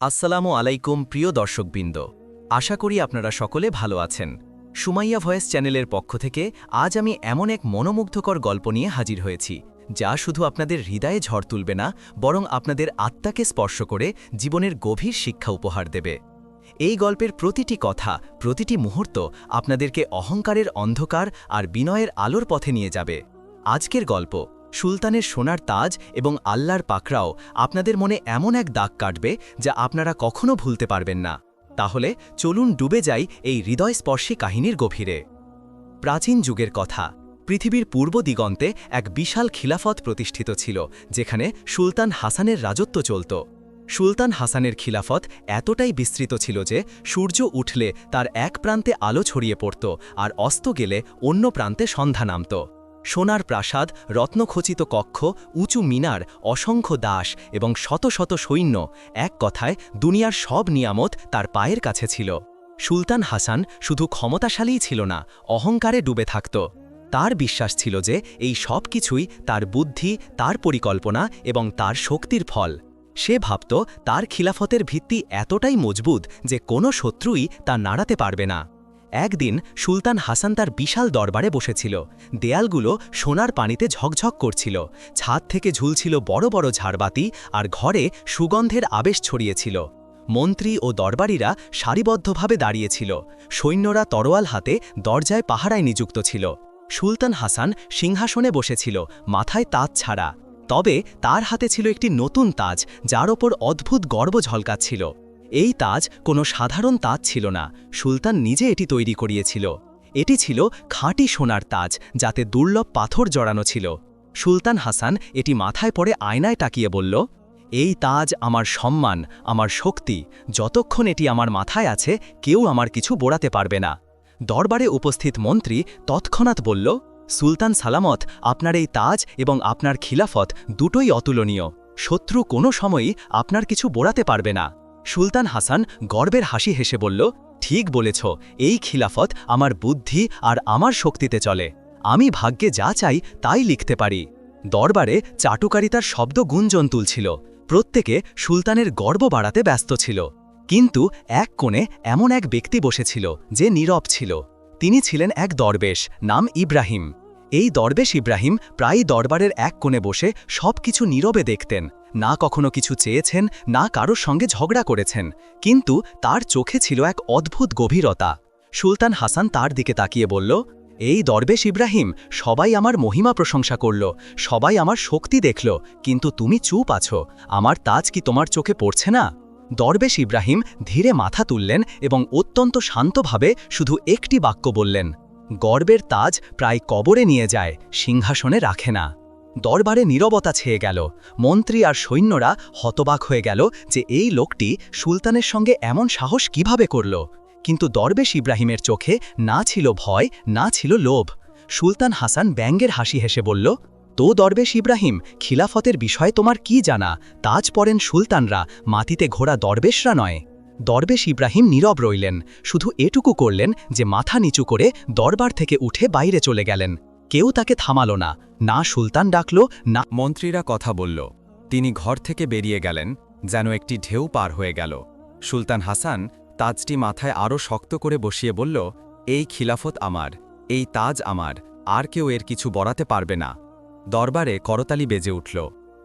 আসসালামু আলাইকুম, প্রিয় দর্শকবৃন্দ। আশা করি আপনারা সকলে ভালো আছেন। সুমাইয়া ভয়েস চ্যানেলের পক্ষ থেকে আজ আমি এমন এক মনোমুগ্ধকর গল্প নিয়ে হাজির হয়েছি, যা শুধু আপনাদের হৃদয়ে ঝড় তুলবে না, বরং আপনাদের আত্মাকে স্পর্শ করে জীবনের গভীর শিক্ষা উপহার দেবে। এই গল্পের প্রতিটি কথা, প্রতিটি মুহূর্ত আপনাদেরকে অহংকারের অন্ধকার আর বিনয়ের আলোর পথে নিয়ে যাবে। আজকের গল্প সুলতানের সোনার তাজ এবং আল্লাহর পাকড়াও আপনাদের মনে এমন এক দাগ কাটবে যা আপনারা কখনো ভুলতে পারবেন না। তাহলে চলুন ডুবে যাই এই হৃদয়স্পর্শী কাহিনীর গভীরে। প্রাচীন যুগের কথা। পৃথিবীর পূর্ব দিগন্তে এক বিশাল খিলাফত প্রতিষ্ঠিত ছিল, যেখানে সুলতান হাসানের রাজত্ব চলত। সুলতান হাসানের খিলাফত এতটাই বিস্তৃত ছিল যে সূর্য উঠলে তার এক প্রান্তে আলো ছড়িয়ে পড়ত আর অস্ত গেলে অন্য প্রান্তে সন্ধ্যা নামত। সোনার প্রাসাদ, রত্নখচিত কক্ষ, উঁচু মিনার, অসংখ্য দাস এবং শত শত সৈন্য। এক কথায়, দুনিয়ার সব নিয়ামত তার পায়ের কাছে ছিল। সুলতান হাসান শুধু ক্ষমতাশালীই ছিল না, অহংকারে ডুবে থাকত। তার বিশ্বাস ছিল যে এই সব কিছুই তার বুদ্ধি, তার পরিকল্পনা এবং তার শক্তির ফল। সে ভাবত, তার খিলাফতের ভিত্তি এতটাই মজবুত যে কোনো শত্রুই তা নাড়াতে পারবে না। একদিন সুলতান হাসান তার বিশাল দরবারে বসেছিল। দেয়ালগুলো সোনার পানিতে ঝকঝক করছিল। ছাদ থেকে ঝুলছিল বড় বড় ঝাড়বাতি আর ঘরে সুগন্ধের আবেশ ছড়িয়েছিল। মন্ত্রী ও দরবারীরা সারিবদ্ধভাবে দাঁড়িয়েছিল। সৈন্যরা তরোয়াল হাতে দরজায় পাহারায় নিযুক্ত ছিল। সুলতান হাসান সিংহাসনে বসেছিল, মাথায় তাজ ছাড়া। তবে তার হাতে ছিল একটি নতুন তাজ, যার ওপর অদ্ভুত গর্ব ঝলকাচ্ছিল। এই তাজ কোনো সাধারণ তাজ ছিল না, সুলতান নিজে এটি তৈরি করিয়েছিল। এটি ছিল খাঁটি সোনার তাজ, যাতে দুর্লভ পাথর জড়ানো ছিল। সুলতান হাসান এটি মাথায় পড়ে আয়নায় তাকিয়ে বলল, এই তাজ আমার সম্মান, আমার শক্তি, যতক্ষণ এটি আমার মাথায় আছে, কেউ আমার কিছু বোড়াতে পারবে না। দরবারে উপস্থিত মন্ত্রী তৎক্ষণাৎ বলল, সুলতান সালামত, আপনার এই তাজ এবং আপনার খিলাফত দুটোই অতুলনীয়। শত্রু কোনো সময়ই আপনার কিছু বোড়াতে পারবে না। সুলতান হাসান গর্বের হাসি হেসে বলল, ঠিক বলেছ, এই খিলাফত আমার বুদ্ধি আর আমার শক্তিতে চলে। আমি ভাগ্যে যা চাই তাই লিখতে পারি। দরবারে চাটুকারিতার শব্দ গুঞ্জন তুলছিল। প্রত্যেকে সুলতানের গর্ব বাড়াতে ব্যস্ত ছিল। কিন্তু এক কোণে এমন এক ব্যক্তি বসেছিল যে নীরব ছিল। তিনি ছিলেন এক দরবেশ, নাম ইব্রাহিম। এই দরবেশ ইব্রাহিম প্রায়ই দরবারের এক কোণে বসে সব কিছু নীরবে দেখতেন। না কখনো কিছু চেয়েছেন, না কারোর সঙ্গে ঝগড়া করেছেন। কিন্তু তার চোখে ছিল এক অদ্ভুত গভীরতা। সুলতান হাসান তার দিকে তাকিয়ে বলল, এই দরবেশ ইব্রাহিম, সবাই আমার মহিমা প্রশংসা করল, সবাই আমার শক্তি দেখল, কিন্তু তুমি চুপ আছো, আমার তাজ কি তোমার চোখে পড়ছে না? দরবেশ ইব্রাহিম ধীরে মাথা তুললেন এবং অত্যন্ত শান্তভাবে শুধু একটি বাক্য বললেন, গর্বের তাজ প্রায় কবরে নিয়ে যায়, সিংহাসনে রাখে না। দরবারে নীরবতা ছেয়ে গেল। মন্ত্রী আর সৈন্যরা হতবাক হয়ে গেল যে এই লোকটি সুলতানের সঙ্গে এমন সাহস কীভাবে করল। কিন্তু দরবেশ ইব্রাহিমের চোখে না ছিল ভয়, না ছিল লোভ। সুলতান হাসান ব্যাঙ্গের হাসি হেসে বলল, তো দরবেশ ইব্রাহিম, খিলাফতের বিষয়ে তোমার কি জানা? তাজ পড়েন সুলতানরা, মাটিতে ঘোড়া দরবেশরা নয়। দরবেশ ইব্রাহিম নীরব রইলেন, শুধু এটুকু করলেন যে মাথা নিচু করে দরবার থেকে উঠে বাইরে চলে গেলেন। কেউ তাকে থামালো না না সুলতান ডাকল, না মন্ত্রীরা কথা বলল। তিনি ঘর থেকে বেরিয়ে গেলেন, যেন একটি ঢেউ পার হয়ে গেল। সুলতান হাসান তাজটি মাথায় আরও শক্ত করে বসিয়ে বলল, এই খিলাফত আমার, এই তাজ আমার, আর কেউ এর কিছু বরাতে পারবে না। দরবারে করতালি বেজে উঠল।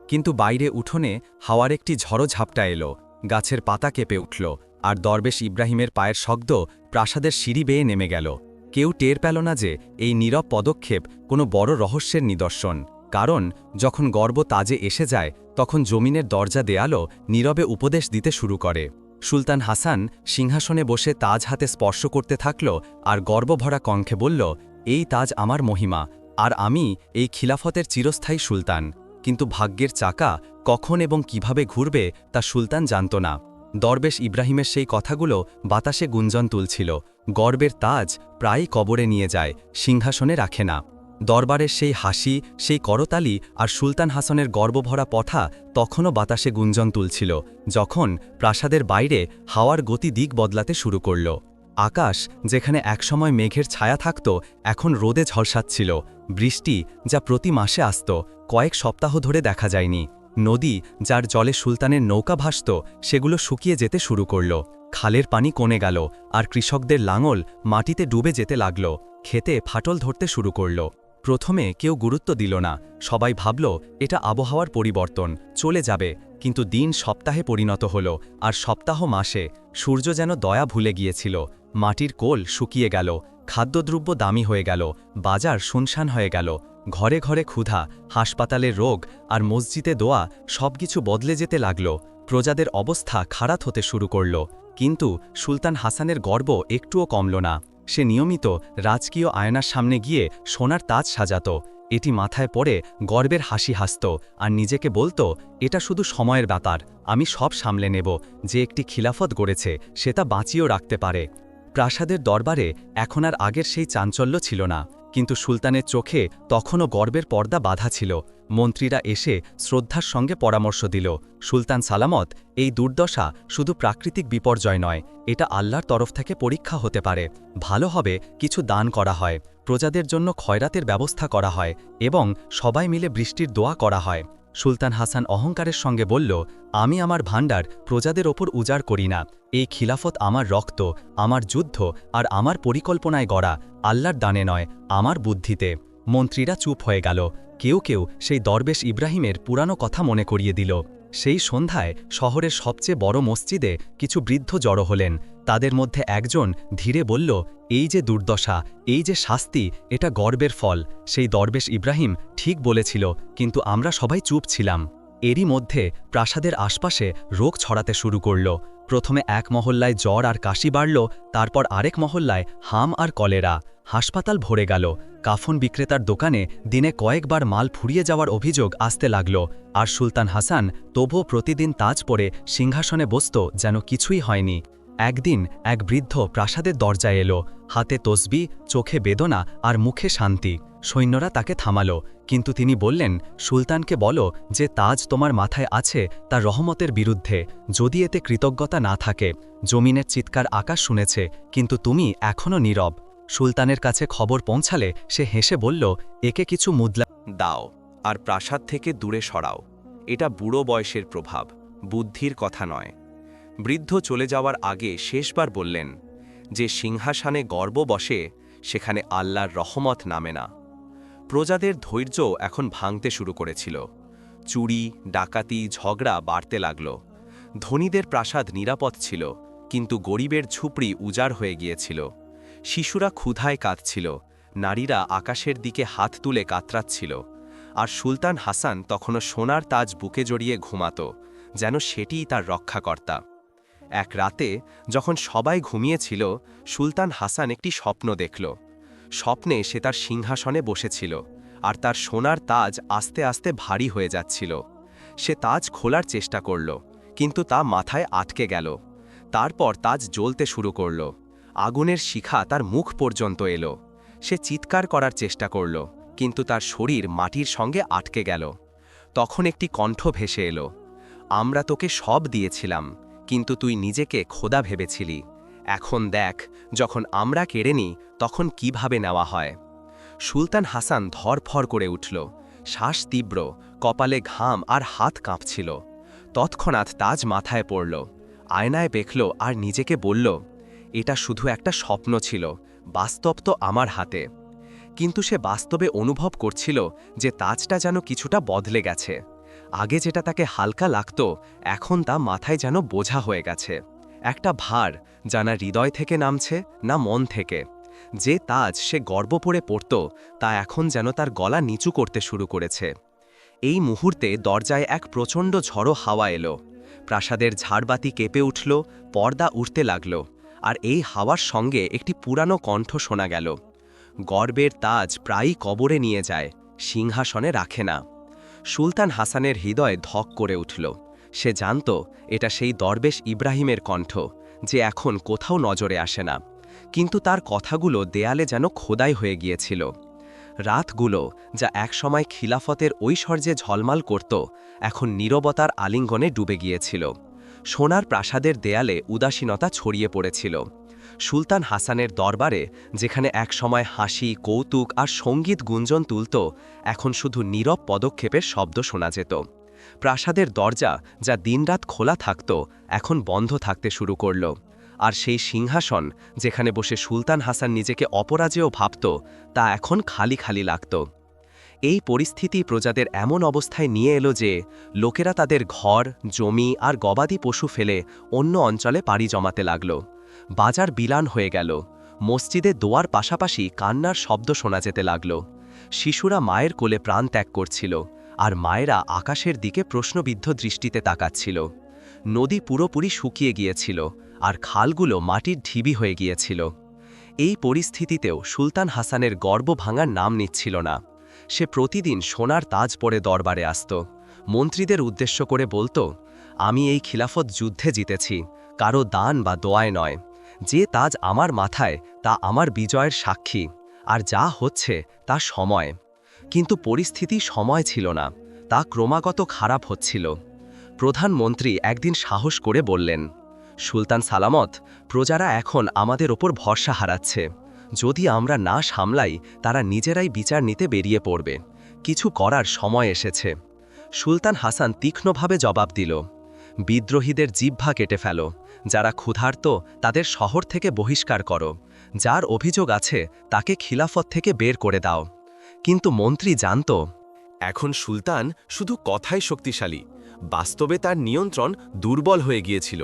কিন্তু বাইরে উঠোনে হাওয়ার একটি ঝড়ো ঝাপটা এলো, গাছের পাতা কেঁপে উঠল, আর দরবেশ ইব্রাহিমের পায়ের শব্দ প্রাসাদের সিঁড়ি বেয়ে নেমে গেল। কেউ টের পেল না যে এই নীরব পদক্ষেপ কোনো বড় রহস্যের নিদর্শন। কারণ, যখন গর্ব তাজে এসে যায়, তখন জমিনের দরজা দেয়ালও নীরবে উপদেশ দিতে শুরু করে। সুলতান হাসান সিংহাসনে বসে তাজ হাতে স্পর্শ করতে থাকল আর গর্বভরা কণ্ঠে বলল, এই তাজ আমার মহিমা, আর আমি এই খিলাফতের চিরস্থায়ী সুলতান। কিন্তু ভাগ্যের চাকা কখন এবং কীভাবে ঘুরবে তা সুলতান জানত না। দরবেশ ইব্রাহিমের সেই কথাগুলো বাতাসে গুঞ্জন তুলছিল। গর্বের তাজ প্রায়ই কবরে নিয়ে যায়, সিংহাসনে রাখে না। দরবারের সেই হাসি, সেই করতালি আর সুলতান হাসনের গর্বভরা পথা তখনও বাতাসে গুঞ্জন তুলছিল, যখন প্রাসাদের বাইরে হাওয়ার গতি দিক বদলাতে শুরু করল। আকাশ যেখানে একসময় মেঘের ছায়া থাকত, এখন রোদে ঝলসাচ্ছিল। বৃষ্টি যা প্রতি মাসে আসত, কয়েক সপ্তাহ ধরে দেখা যায়নি। নদী, যার জলে সুলতানের নৌকা ভাসত, সেগুলো শুকিয়ে যেতে শুরু করল। খালের পানি কমে গেল, আর কৃষকদের লাঙল মাটিতে ডুবে যেতে লাগল। খেতে ফাটল ধরতে শুরু করল। প্রথমে কেউ গুরুত্ব দিল না। সবাই ভাবল, এটা আবহাওয়ার পরিবর্তন, চলে যাবে। কিন্তু দিন সপ্তাহে পরিণত হল, আর সপ্তাহ মাসে। সূর্য যেন দয়া ভুলে গিয়েছিল। মাটির কোল শুকিয়ে গেল। খাদ্যদ্রব্য দামি হয়ে গেল। বাজার শুনশান হয়ে গেল। ঘরে ঘরে ক্ষুধা হাসপাতালের রোগ আর মসজিদে দোয়া সবকিছু বদলে যেতে লাগল। প্রজাদের অবস্থা খারাপ হতে শুরু করল। কিন্তু সুলতান হাসানের গর্ব একটুও কমল না। সে নিয়মিত রাজকীয় আয়নার সামনে গিয়ে সোনার তাজ সাজাত। এটি মাথায় পড়ে গর্বের হাসি হাসত আর নিজেকে বলতো, এটা শুধু সময়ের ব্যাপার, আমি সব সামলে নেব। যে একটি খিলাফত গড়েছে, সে তা বাঁচিয়েও রাখতে পারে। প্রাসাদের দরবারে এখন আর আগের সেই চাঞ্চল্য ছিল না। কিন্তু সুলতানের চোখে তখনও গর্বের পর্দা বাধা ছিল। মন্ত্রীরা এসে শ্রদ্ধার সঙ্গে পরামর্শ দিল, সুলতান সালামত, এই দুর্দশা শুধু প্রাকৃতিক বিপর্যয় নয়, এটা আল্লাহর তরফ থেকে পরীক্ষা হতে পারে। ভালো হবে কিছু দান করা হয়, প্রজাদের জন্য খয়রাতের ব্যবস্থা করা হয় এবং সবাই মিলে বৃষ্টির দোয়া করা হয়। সুলতান হাসান অহংকারের সঙ্গে বলল, আমি আমার ভাণ্ডার প্রজাদের ওপর উজাড় করি না। এই খিলাফত আমার রক্ত, আমার যুদ্ধ আর আমার পরিকল্পনায় গড়া। আল্লাহর দানে নয়, আমার বুদ্ধিতে। মন্ত্রীরা চুপ হয়ে গেল। কেউ কেউ সেই দরবেশ ইব্রাহিমের পুরানো কথা মনে করিয়ে দিল। সেই সন্ধ্যায় শহরের সবচেয়ে বড় মসজিদে কিছু বৃদ্ধ জড়ো হলেন। তাদের মধ্যে একজন ধীরে বলল এই যে দুর্দশা, এই যে শাস্তি, এটা গর্বের ফল। সেই দরবেশ ইব্রাহিম ঠিক বলেছিল, কিন্তু আমরা সবাই চুপ ছিলাম। এরই মধ্যে প্রাসাদের আশপাশে রোগ ছড়াতে শুরু করল। প্রথমে এক মহল্লায় জ্বর আর কাশি বাড়ল, তারপর আরেক মহল্লায় হাম আর কলেরা। হাসপাতাল ভরে গেল। কাফন বিক্রেতার দোকানে দিনে কয়েকবার মাল ফুরিয়ে যাওয়ার অভিযোগ আসতে লাগল। আর সুলতান হাসান তবুও প্রতিদিন তাজ পরে সিংহাসনে বসত যেন কিছুই হয়নি। একদিন এক বৃদ্ধ প্রাসাদের দরজায় এলো, হাতে তসবি, চোখে বেদনা আর মুখে শান্তি। সৈন্যরা তাকে থামালো, কিন্তু তিনি বললেন, সুলতানকে বলো যে তাজ তোমার মাথায় আছে তার রহমতের বিরুদ্ধে, যদি এতে কৃতজ্ঞতা না থাকে। জমিনের চিৎকার আকাশ শুনেছে, কিন্তু তুমি এখনও নীরব। সুলতানের কাছে খবর পৌঁছালে সে হেসে বলল, একে কিছু মুদলা দাও আর প্রাসাদ থেকে দূরে সরাও। এটা বুড়ো বয়সের প্রভাব, বুদ্ধির কথা নয়। বৃদ্ধ চলে যাওয়ার আগে শেষবার বললেন যে সিংহাসনে গর্ব বসে সেখানে আল্লাহর রহমত নামে না। প্রজাদের ধৈর্য এখন ভাঙতে শুরু করেছিল। চুরি, ডাকাতি, ঝগড়া বাড়তে লাগল। ধনীদের প্রাসাদ নিরাপদ ছিল, কিন্তু গরিবের ঝুপড়ি উজাড় হয়ে গিয়েছিল। শিশুরা ক্ষুধায় কাঁদছিল, নারীরা আকাশের দিকে হাত তুলে কাতরাচ্ছিল, আর সুলতান হাসান তখনও সোনার তাজ বুকে জড়িয়ে ঘুমাত, যেন সেটিই তার রক্ষাকর্তা। এক রাতে যখন সবাই ঘুমিয়েছিল, সুলতান হাসান একটি স্বপ্ন দেখল। স্বপ্নে সে তার সিংহাসনে বসেছিল আর তার সোনার তাজ আস্তে আস্তে ভারী হয়ে যাচ্ছিল। সে তাজ খোলার চেষ্টা করল, কিন্তু তা মাথায় আটকে গেল। তারপর তাজ জ্বলতে শুরু করল। আগুনের শিখা তার মুখ পর্যন্ত এলো। সে চিৎকার করার চেষ্টা করল, কিন্তু তার শরীর মাটির সঙ্গে আটকে গেল। তখন একটি কণ্ঠ ভেসে এলো, আমরা তোকে সব দিয়েছিলাম কিন্তু তুই নিজেকে খোদা ভেবেছিলি। এখন দেখ, যখন আমরা কেড়ে নিই, তখন কীভাবে নেওয়া হয়। সুলতান হাসান ধরফর করে উঠল। শ্বাস তীব্র, কপালে ঘাম আর হাত কাঁপছিল। তৎক্ষণাৎ তাজ মাথায় পড়ল। আয়নায় দেখল আর নিজেকে বলল, এটা শুধু একটা স্বপ্ন ছিল, বাস্তব তো আমার হাতে। কিন্তু সে বাস্তবে অনুভব করছিল যে তাজটা যেন কিছুটা বদলে গেছে। আগে যেটা তাকে হালকা লাগত, এখন তা মাথায় যেন বোঝা হয়ে গেছে। একটা ভার, যা না হৃদয় থেকে নামছে, না মন থেকে। যে তাজ সে গর্ব পড়ে পড়ত, তা এখন যেন তার গলা নিচু করতে শুরু করেছে। এই মুহূর্তে দরজায় এক প্রচণ্ড ঝড়ো হাওয়া এলো। প্রাসাদের ঝাড়বাতি কেঁপে উঠল, পর্দা উঠতে লাগল, আর এই হাওয়ার সঙ্গে একটি পুরানো কণ্ঠ শোনা গেল। গর্বের তাজ প্রায়ই কবরে নিয়ে যায়, সিংহাসনে রাখে না। সুলতান হাসানের হৃদয় ধক করে উঠল। সে জানত এটা সেই দরবেশ ইব্রাহিমের কণ্ঠ, যে এখন কোথাও নজরে আসে না। কিন্তু তার কথাগুলো দেয়ালে যেন খোদাই হয়ে গিয়েছিল। রাতগুলো যা একসময় খিলাফতের ঐশ্বর্যে ঝলমাল করত, এখন নীরবতার আলিঙ্গনে ডুবে গিয়েছিল। সোনার প্রাসাদের দেয়ালে উদাসীনতা ছড়িয়ে পড়েছিল। সুলতান হাসানের দরবারে, যেখানে একসময় হাসি, কৌতুক আর সংগীত গুঞ্জন তুলত, এখন শুধু নীরব পদক্ষেপের শব্দ শোনা যেত। প্রাসাদের দরজা, যা দিনরাত খোলা থাকত, এখন বন্ধ থাকতে শুরু করল। আর সেই সিংহাসন, যেখানে বসে সুলতান হাসান নিজেকে অপরাজেয় ভাবত, তা এখন খালি খালি লাগত। এই পরিস্থিতি প্রজাদের এমন অবস্থায় নিয়ে এলো যে, লোকেরা তাদের ঘর, জমি আর গবাদি পশু ফেলে অন্য অঞ্চলে পাড়ি জমাতে লাগল। বাজার বিলান হয়ে গেল। মসজিদে দোয়ার পাশাপাশি কান্নার শব্দ শোনা যেতে লাগল। শিশুরা মায়ের কোলে প্রাণ ত্যাগ করছিল আর মায়েরা আকাশের দিকে প্রশ্নবিদ্ধ দৃষ্টিতে তাকাচ্ছিল। নদী পুরোপুরি শুকিয়ে গিয়েছিল আর খালগুলো মাটির ঢিবি হয়ে গিয়েছিল। এই পরিস্থিতিতেও সুলতান হাসানের গর্ব ভাঙার নাম নিচ্ছিল না। সে প্রতিদিন সোনার তাজ পরে দরবারে আসত। মন্ত্রীদের উদ্দেশ্য করে বলতো, আমি এই খিলাফত যুদ্ধে জিতেছি, কারও দান বা দোয়ায় নয়। যে তাজ আমার মাথায়, তা আমার বিজয়ের সাক্ষী। আর যা হচ্ছে, তা সময়। কিন্তু পরিস্থিতি সময় ছিল না, তা ক্রমাগত খারাপ হচ্ছিল। প্রধানমন্ত্রী একদিন সাহস করে বললেন, সুলতান সালামত, প্রজারা এখন আমাদের ওপর ভরসা হারাচ্ছে। যদি আমরা না সামলাই, তারা নিজেরাই বিচার নিতে বেরিয়ে পড়বে। কিছু করার সময় এসেছে। সুলতান হাসান তীক্ষ্ণভাবে জবাব দিল, বিদ্রোহীদের জিহ্বা কেটে ফেল। যারা ক্ষুধার্ত তাদের শহর থেকে বহিষ্কার করো। যার অভিযোগ আছে, তাকে খিলাফত থেকে বের করে দাও। কিন্তু মন্ত্রী জানত, এখন সুলতান শুধু কথাই শক্তিশালী। বাস্তবে তার নিয়ন্ত্রণ দুর্বল হয়ে গিয়েছিল।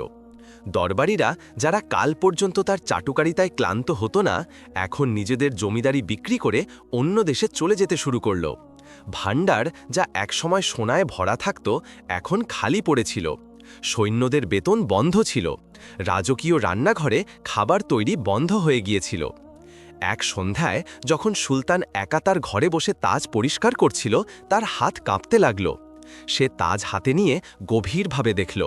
দরবারিরা যারা কাল পর্যন্ত তার চাটুকারিতায় ক্লান্ত হতো না, এখন নিজেদের জমিদারি বিক্রি করে অন্য দেশে চলে যেতে শুরু করল। ভাণ্ডার যা একসময় সোনায় ভরা থাকত, এখন খালি পড়েছিল সৈন্যদের বেতন বন্ধ ছিল। রাজকীয় রান্নাঘরে খাবার তৈরি বন্ধ হয়ে গিয়েছিল। এক সন্ধ্যায় যখন সুলতান একা তার ঘরে বসে তাজ পরিষ্কার করছিল, তার হাত কাঁপতে লাগল। সে তাজ হাতে নিয়ে গভীরভাবে দেখল,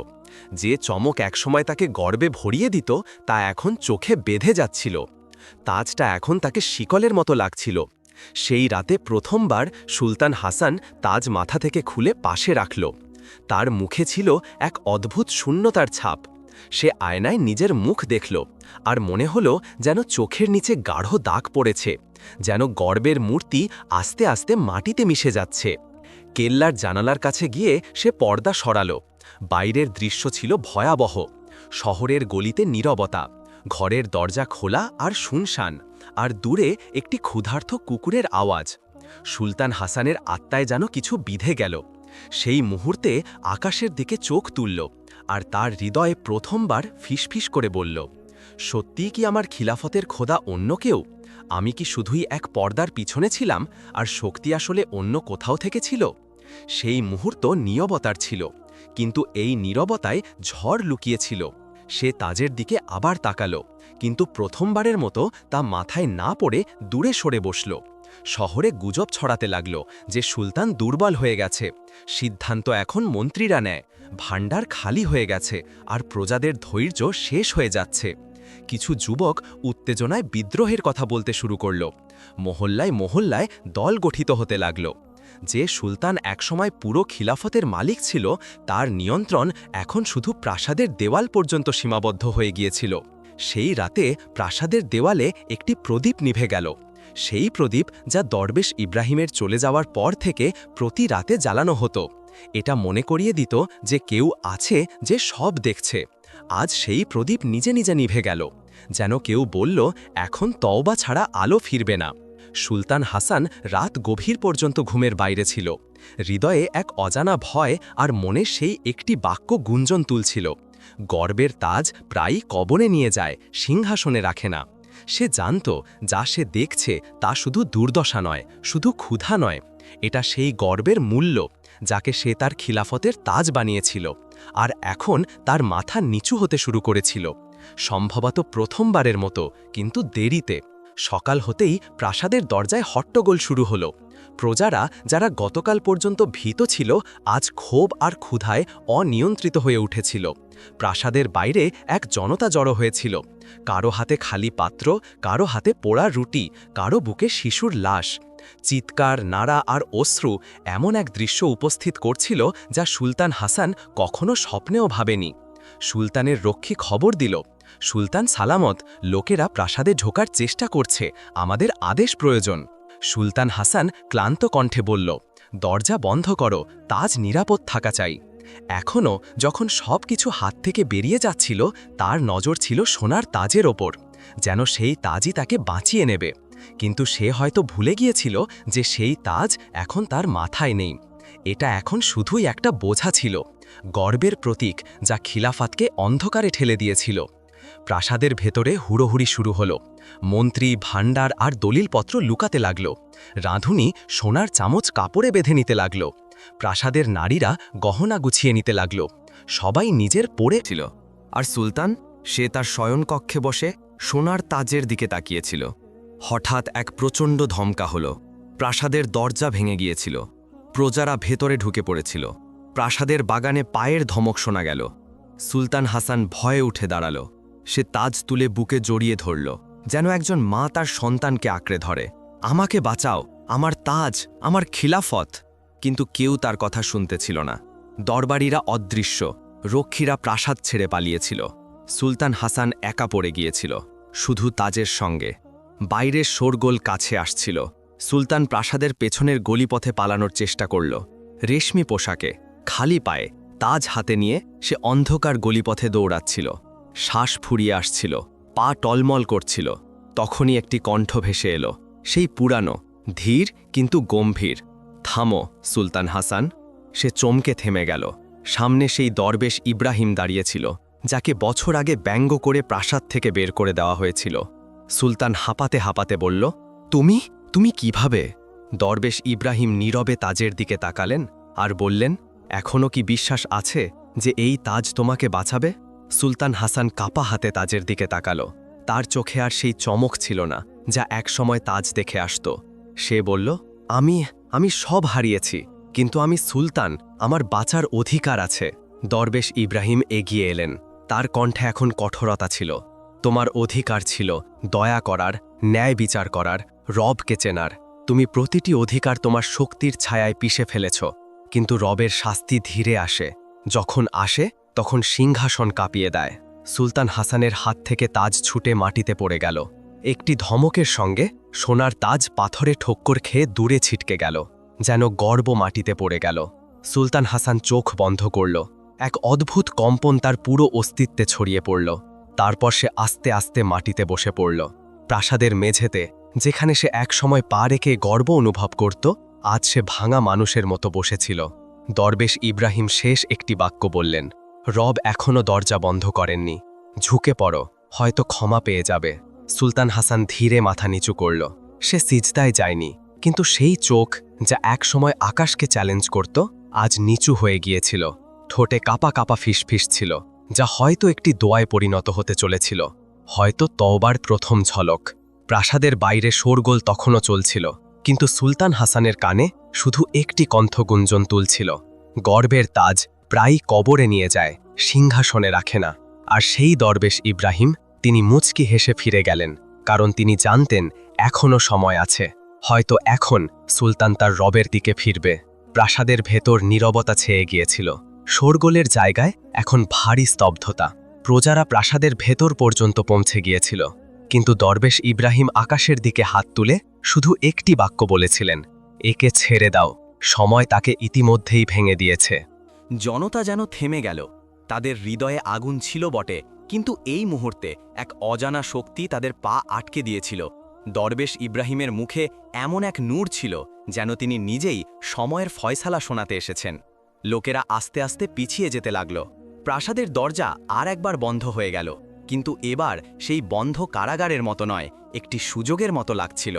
যে চমক একসময় তাকে গর্বে ভরিয়ে দিত, তা এখন চোখে বেঁধে যাচ্ছিল। তাজটা এখন তাকে শিকলের মতো লাগছিল। সেই রাতে প্রথমবার সুলতান হাসান তাজ মাথা থেকে খুলে পাশে রাখল। তার মুখে ছিল এক অদ্ভুত শূন্যতার ছাপ। সে আয়নায় নিজের মুখ দেখল আর মনে হলো যেন চোখের নিচে গাঢ় দাগ পড়েছে, যেন গর্বের মূর্তি আস্তে আস্তে মাটিতে মিশে যাচ্ছে। কেল্লার জানালার কাছে গিয়ে সে পর্দা সরালো। বাইরের দৃশ্য ছিল ভয়াবহ। শহরের গলিতে নীরবতা, ঘরের দরজা খোলা আর শুনশান, আর দূরে একটি ক্ষুধার্থ কুকুরের আওয়াজ। সুলতান হাসানের আত্মায় যেন কিছু বিধে গেল। সেই মুহূর্তে আকাশের দিকে চোখ তুলল আর তার হৃদয়ে প্রথমবার ফিসফিস করে বলল, সত্যিই কি আমার খিলাফতের খোদা অন্য কেউ? আমি কি শুধুই এক পর্দার পিছনে ছিলাম আর শক্তি আসলে অন্য কোথাও থেকে ছিল? সেই মুহূর্ত নীরবতার ছিল, কিন্তু এই নীরবতায় ঝড় লুকিয়েছিল। সে তাজের দিকে আবার তাকালো, কিন্তু প্রথমবারের মতো তা মাথায় না পড়ে দূরে সরে বসল। শহরে গুজব ছড়াতে লাগল যে সুলতান দুর্বল হয়ে গেছে। সিদ্ধান্ত এখন মন্ত্রীরা নেয়। ভাণ্ডার খালি হয়ে গেছে আর প্রজাদের ধৈর্য শেষ হয়ে যাচ্ছে। কিছু যুবক উত্তেজনায় বিদ্রোহের কথা বলতে শুরু করল। মহল্লায় মহল্লায় দল গঠিত হতে লাগল। যে সুলতান একসময় পুরো খিলাফতের মালিক ছিল, তার নিয়ন্ত্রণ এখন শুধু প্রাসাদের দেওয়াল পর্যন্ত সীমাবদ্ধ হয়ে গিয়েছিল। সেই রাতে প্রাসাদের দেওয়ালে একটি প্রদীপ নিভে গেল। সেই প্রদীপ যা দরবেশ ইব্রাহিমের চলে যাওয়ার পর থেকে প্রতি রাতে জ্বালানো হতো। এটা মনে করিয়ে দিত যে কেউ আছে যে সব দেখছে। আজ সেই প্রদীপ নিজে নিজে নিভে গেল। যেন কেউ বলল, এখন তওবা ছাড়া আলো ফিরবে না। সুলতান হাসান রাত গভীর পর্যন্ত ঘুমের বাইরে ছিল। হৃদয়ে এক অজানা ভয় আর মনে সেই একটি বাক্য গুঞ্জন তুলছিল। গর্বের তাজ প্রায়ই কবনে নিয়ে যায়, সিংহাসনে রাখে না। সে জানত, যা সে দেখছে তা শুধু দুর্দশা নয়, শুধু ক্ষুধা নয়। এটা সেই গর্বের মূল্য, যাকে সে তার খিলাফতের তাজ বানিয়েছিল, আর এখন তার মাথা নিচু হতে শুরু করেছিল। সম্ভবত প্রথমবারের মতো, কিন্তু দেরিতে। সকাল হতেই প্রাসাদের দরজায় হট্টগোল শুরু হলো। প্রজারা যারা গতকাল পর্যন্ত ভীত ছিল, আজ ক্ষোভ আর ক্ষুধায় অনিয়ন্ত্রিত হয়ে উঠেছিল। প্রাসাদের বাইরে এক জনতা জড়ো হয়েছিল। কারও হাতে খালি পাত্র, কারও হাতে পোড়া রুটি, কারও বুকে শিশুর লাশ। চিৎকার, নাড়া আর অশ্রু এমন এক দৃশ্য উপস্থিত করছিল যা সুলতান হাসান কখনো স্বপ্নেও ভাবেনি। সুলতানের রক্ষী খবর দিল, সুলতান সালামত, লোকেরা প্রাসাদে ঢোকার চেষ্টা করছে, আমাদের আদেশ প্রয়োজন। সুলতান হাসান ক্লান্ত কণ্ঠে বলল, দরজা বন্ধ করো, তাজ নিরাপদ থাকা চাই। এখনও যখন সব কিছু হাত থেকে বেরিয়ে যাচ্ছিল, তার নজর ছিল সোনার তাজের ওপর, যেন সেই তাজই তাকে বাঁচিয়ে নেবে। কিন্তু সে হয়তো ভুলে গিয়েছিল যে সেই তাজ এখন তার মাথায় নেই। এটা এখন শুধুই একটা বোঝা ছিল, গর্বের প্রতীক যা খিলাফাতকে অন্ধকারে ঠেলে দিয়েছিল। প্রাসাদের ভেতরে হুড়োহুড়ি শুরু হলো। মন্ত্রী, ভাণ্ডার আর দলিলপত্র লুকাতে লাগল। রাঁধুনি সোনার চামচ কাপড়ে বেঁধে নিতে লাগল। প্রাসাদের নারীরা গহনা গুছিয়ে নিতে লাগল। সবাই নিজের পড়ে ছিল। আর সুলতান, সে তার শয়নকক্ষে বসে সোনার তাজের দিকে তাকিয়েছিল। হঠাৎ এক প্রচণ্ড ধমকা হল। প্রাসাদের দরজা ভেঙে গিয়েছিল। প্রজারা ভেতরে ঢুকে পড়েছিল। প্রাসাদের বাগানে পায়ের ধমক শোনা গেল। সুলতান হাসান ভয়ে উঠে দাঁড়াল। সে তাজ তুলে বুকে জড়িয়ে ধরল, যেন একজন মা তার সন্তানকে আঁকড়ে ধরে। আমাকে বাঁচাও, আমার তাজ, আমার খিলাফত। কিন্তু কেউ তার কথা শুনতে ছিল না। দরবারিরা অদৃশ্য, রক্ষীরা প্রাসাদ ছেড়ে পালিয়েছিল। সুলতান হাসান একা পড়ে গিয়েছিল, শুধু তাজের সঙ্গে। বাইরের শোরগোল কাছে আসছিল। সুলতান প্রাসাদের পেছনের গলিপথে পালানোর চেষ্টা করল। রেশমি পোশাকে, খালি পায়ে, তাজ হাতে নিয়ে সে অন্ধকার গলিপথে দৌড়াচ্ছিল। শ্বাস ফুরিয়ে আসছিল, পা টলমল করছিল। তখনই একটি কণ্ঠ ভেসে এলো, সেই পুরানো, ধীর কিন্তু গম্ভীর। থামো, সুলতান হাসান। সে চমকে থেমে গেল। সামনে সেই দরবেশ ইব্রাহিম দাঁড়িয়েছিল, যাকে বছর আগে ব্যঙ্গ করে প্রাসাদ থেকে বের করে দেওয়া হয়েছিল। সুলতান হাঁপাতে হাঁপাতে বলল, তুমি? তুমি কীভাবে? দরবেশ ইব্রাহিম নীরবে তাজের দিকে তাকালেন আর বললেন এখনও কি বিশ্বাস আছে যে এই তাজ তোমাকে বাঁচাবে? সুলতান হাসান কাপা হাতে তাজের দিকে তাকালো। তার চোখে আর সেই চমক ছিল না, যা একসময় তাজ দেখে আসত। সে বলল, আমি আমি সব হারিয়েছি, কিন্তু আমি সুলতান, আমার বাঁচার অধিকার আছে। দরবেশ ইব্রাহিম এগিয়ে এলেন। তার কণ্ঠে এখন কঠোরতা ছিল। তোমার অধিকার ছিল, দয়া করার, ন্যায় বিচার করার, রবকে চেনার। তুমি প্রতিটি অধিকার তোমার শক্তির ছায়ায় পিষে ফেলেছ, কিন্তু রবের শাস্তি ধীরে আসে। যখন আসে তখন সিংহাসন কাঁপিয়ে দেয়। সুলতান হাসানের হাত থেকে তাজ ছুটে মাটিতে পড়ে গেল। একটি ধমকের সঙ্গে সোনার তাজ পাথরে ঠক্কর খেয়ে দূরে ছিটকে গেল, যেন গর্ব মাটিতে পড়ে গেল। সুলতান হাসান চোখ বন্ধ করল। এক অদ্ভুত কম্পন তার পুরো অস্তিত্বে ছড়িয়ে পড়ল। তারপর সে আস্তে আস্তে মাটিতে বসে পড়ল। প্রাসাদের মেঝেতে, যেখানে সে একসময় পা রেখে গর্ব অনুভব করত, আজ সে ভাঙা মানুষের মতো বসেছিল। দরবেশ ইব্রাহিম শেষ একটি বাক্য বললেন রব এখনও দরজা বন্ধ করেননি। ঝুঁকে পড়ো, হয়তো ক্ষমা পেয়ে যাবে। সুলতান হাসান ধীরে মাথা নিচু করল। সে সিজদায় যায়নি, কিন্তু সেই চোখ যা একসময় আকাশকে চ্যালেঞ্জ করত, আজ নিচু হয়ে গিয়েছিল। ঠোঁটে কাপা কাপা ফিসফিস ছিল, যা হয়তো একটি দোয়ায় পরিণত হতে চলেছিল। হয়তো তওবার প্রথম ঝলক। প্রাসাদের বাইরে শোরগোল তখনও চলছিল, কিন্তু সুলতান হাসানের কানে শুধু একটি কণ্ঠগুঞ্জন তুলছিল। গর্বের তাজ প্রায়ই কবরে নিয়ে যায়, সিংহাসনে রাখে না। আর সেই দরবেশ ইব্রাহিম, তিনি মুচকি হেসে ফিরে গেলেন, কারণ তিনি জানতেন এখনও সময় আছে। হয়তো এখন সুলতান তার রবের দিকে ফিরবে। প্রাসাদের ভেতর নীরবতা ছেয়ে গিয়েছিল। শোরগোলের জায়গায় এখন ভারী স্তব্ধতা। প্রজারা প্রাসাদের ভেতর পর্যন্ত পৌঁছে গিয়েছিল। কিন্তু দরবেশ ইব্রাহিম আকাশের দিকে হাত তুলে শুধু একটি বাক্য বলেছিলেন, একে ছেড়ে দাও। সময় তাকে ইতিমধ্যেই ভেঙে দিয়েছে। জনতা যেন থেমে গেল। তাদের হৃদয়ে আগুন ছিল বটে, কিন্তু এই মুহূর্তে এক অজানা শক্তি তাদের পা আটকে দিয়েছিল। দরবেশ ইব্রাহিমের মুখে এমন এক নূর ছিল যেন তিনি নিজেই সময়ের ফয়সালা শোনাতে এসেছেন। লোকেরা আস্তে আস্তে পিছিয়ে যেতে লাগল। প্রাসাদের দরজা আর একবার বন্ধ হয়ে গেল, কিন্তু এবার সেই বন্ধ কারাগারের মতো নয়, একটি সুযোগের মতো লাগছিল।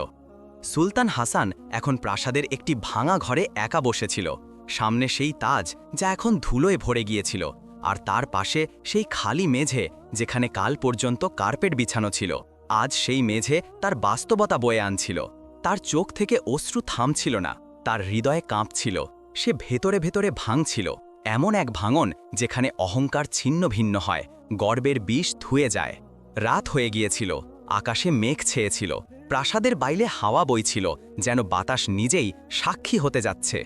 সুলতান হাসান এখন প্রাসাদের একটি ভাঙা ঘরে একা বসেছিল। সামনে সেই তাজ যা এখন ধুলোয় ভরে গিয়েছিল, আর তার পাশে সেই খালি মেঝে যেখানে কাল পর্যন্ত কার্পেট বিছানো ছিল, আজ সেই মেঝে তার বাস্তবতা বয়ে আনছিল। তার চোখ থেকে অশ্রু থামছিল না, তার হৃদয়ে কাঁপছিল, সে ভেতরে ভেতরে ভাঙছিল, এমন এক ভাঙন যেখানে অহংকার ছিন্ন ভিন্ন হয়, গর্বের বিষ ধুয়ে যায়। রাত হয়ে গিয়েছিল, আকাশে মেঘ ছেয়েছিল, প্রাসাদের বাইলে হাওয়া বইছিল, যেন বাতাস নিজেই সাক্ষী হতে যাচ্ছে।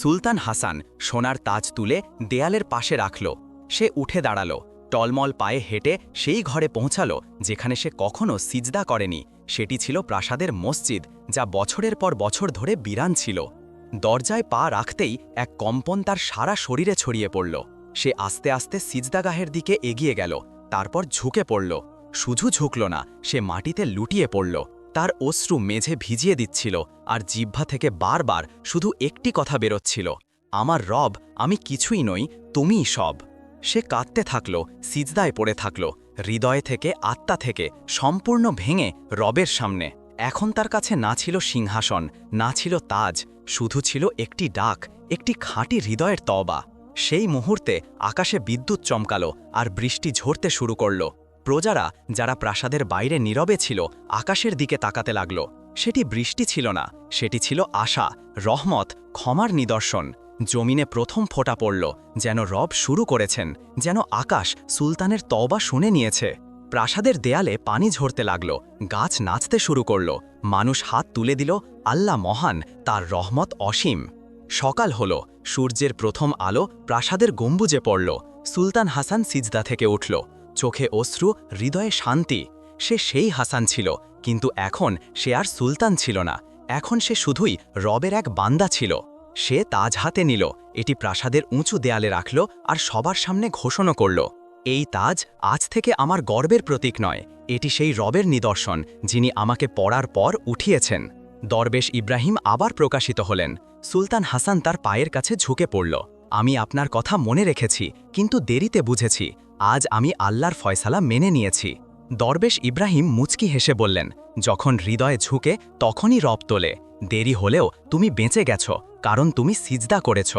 সুলতান হাসান সোনার তাজ তুলে দেয়ালের পাশে রাখল। সে উঠে দাঁড়াল, টলমল পায়ে হেঁটে সেই ঘরে পৌঁছাল, যেখানে সে কখনো সিজদা করেনি। সেটি ছিল প্রাসাদের মসজিদ, যা বছরের পর বছর ধরে বিরান ছিল। দরজায় পা রাখতেই এক কম্পন তার সারা শরীরে ছড়িয়ে পড়ল। সে আস্তে আস্তে সিজদাগাহের দিকে এগিয়ে গেল, তারপর ঝুঁকে পড়ল। শুধু ঝুঁকল না, সে মাটিতে লুটিয়ে পড়ল। তার অশ্রু মেঝে ভিজিয়ে দিচ্ছিল আর জিহ্বা থেকে বারবার শুধু একটি কথা বেরোচ্ছিল, আমার রব, আমি কিছুই নই, তুমিই সব। সে কাঁদতে থাকল, সিজদায় পড়ে থাকল, হৃদয় থেকে, আত্মা থেকে, সম্পূর্ণ ভেঙে রবের সামনে। এখন তার কাছে না ছিল সিংহাসন, না ছিল তাজ, শুধু ছিল একটি ডাক, একটি খাঁটি হৃদয়ের তবা সেই মুহূর্তে আকাশে বিদ্যুৎ চমকালো আর বৃষ্টি ঝরতে শুরু করল। প্রজারা, যারা প্রাসাদের বাইরে নীরবে ছিল, আকাশের দিকে তাকাতে লাগল। সেটি বৃষ্টি ছিল না, সেটি ছিল আশা, রহমত, ক্ষমার নিদর্শন। জমিনে প্রথম ফোঁটা পড়ল, যেন রব শুরু করেছেন, যেন আকাশ সুলতানের তবা শুনে নিয়েছে। প্রাসাদের দেয়ালে পানি ঝরতে লাগল, গাছ নাচতে শুরু করল, মানুষ হাত তুলে দিল, আল্লাহ মহান, তার রহমত অসীম। সকাল হল, সূর্যের প্রথম আলো প্রাসাদের গম্বুজে পড়ল, সুলতান হাসান সিজদা থেকে উঠল। চোখে অশ্রু, হৃদয়ে শান্তি। সে সেই হাসান ছিল, কিন্তু এখন সে আর সুলতান ছিল না। এখন সে শুধুই রবের এক বান্দা ছিল। সে তাজ হাতে নিল, এটি প্রাসাদের উঁচু দেয়ালে রাখল আর সবার সামনে ঘোষণা করল, এই তাজ আজ থেকে আমার গর্বের প্রতীক নয়, এটি সেই রবের নিদর্শন, যিনি আমাকে পড়ার পর উঠিয়েছেন। দরবেশ ইব্রাহিম আবার প্রকাশিত হলেন। সুলতান হাসান তার পায়ের কাছে ঝুঁকে পড়ল, আমি আপনার কথা মনে রেখেছি, কিন্তু দেরিতে বুঝেছি আজ আমি আল্লাহর ফয়সালা মেনে নিয়েছি। দরবেশ ইব্রাহিম মুচকি হেসে বললেন, যখন হৃদয়ে ঝুঁকে তখনই রব তোলে। দেরি হলেও তুমি বেঁচে গেছ, কারণ তুমি সিজদা করেছ।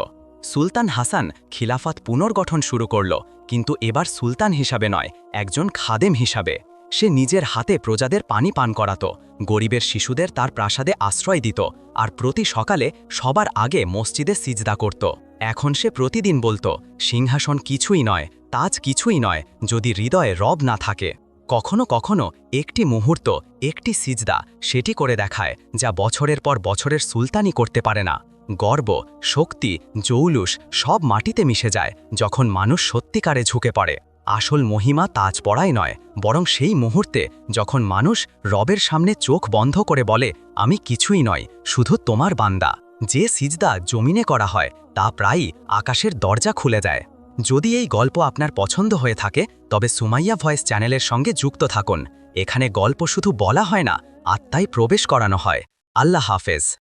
সুলতান হাসান খিলাফাত পুনর্গঠন শুরু করল, কিন্তু এবার সুলতান হিসাবে নয়, একজন খাদেম হিসাবে। সে নিজের হাতে প্রজাদের পানি পান করাত, গরিবের শিশুদের তার প্রাসাদে আশ্রয় দিত, আর প্রতি সকালে সবার আগে মসজিদে সিজদা করত। এখন সে প্রতিদিন বলতো, সিংহাসন কিছুই নয়, তাজ কিছুই নয়, যদি হৃদয়ে রব না থাকে। কখনো কখনো একটি মুহূর্ত, একটি সিজদা সেটি করে দেখায়, যা বছরের পর বছরের সুলতানি করতে পারে না। গর্ব, শক্তি, জৌলুস সব মাটিতে মিশে যায়, যখন মানুষ সত্যিকারে ঝুঁকে পড়ে। আসল মহিমা তাজ পড়াই নয়, বরং সেই মুহূর্তে যখন মানুষ রবের সামনে চোখ বন্ধ করে বলে, আমি কিছুই নয়, শুধু তোমার বান্দা। যে সিজদা জমিনে করা হয়, তা প্রায়ই আকাশের দরজা খুলে যায় যদি এই গল্প আপনার পছন্দ হয়ে থাকে, তবে সুমাইয়া ভয়েস চ্যানেলের সঙ্গে যুক্ত থাকুন। এখানে গল্প শুধু বলা হয় না, আত্মায় প্রবেশ করানো হয়। আল্লাহ হাফেজ।